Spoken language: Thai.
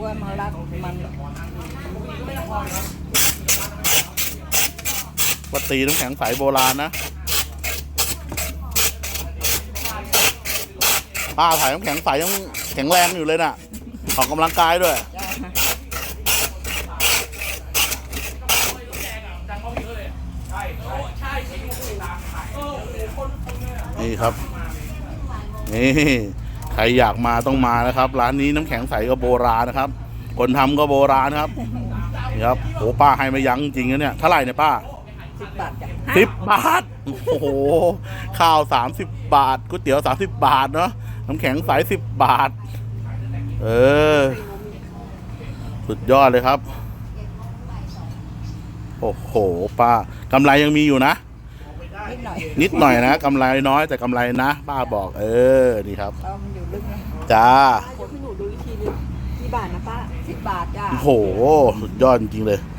กล้วยมารัดมันวัตตีน้ำแข็งใสโบราณนะป้าถ่ายน้ำแข็งใสยังแข็งแรงอยู่เลยน่ะออกกำลังกายด้วยนี่ครับ นี่ ใครอยากมาต้องมานะครับ ร้านนี้น้ำแข็งใสก็โบราณนะครับ คนทำก็โบราณครับนี่ครับโหป้าให้มายั้งจริงนะเนี่ยเท่าไหร่เนี่ยป้าสิบบาทจ้ะสิบบาทโอ้โหข้าวสามสิบบาทก๋วยเตี๋ยวสามสิบบาทเนาะน้ำแข็งใสสิบบาท เออ สุดยอดเลยครับ โอ้โหป้ากำไรยังมีอยู่นะ นิดหน่อยนิดหน่อยนะกำไรน้อยแต่กำไรนะป้าบอก เออนี่ครับเรามันอยู่ลึกนะจ้าเดี๋ยวพี่หนูดูอีกทีนึงกี่บาทนะป้าสิบบาทจ้า โอ้โหสุดยอดจริงๆเลยจ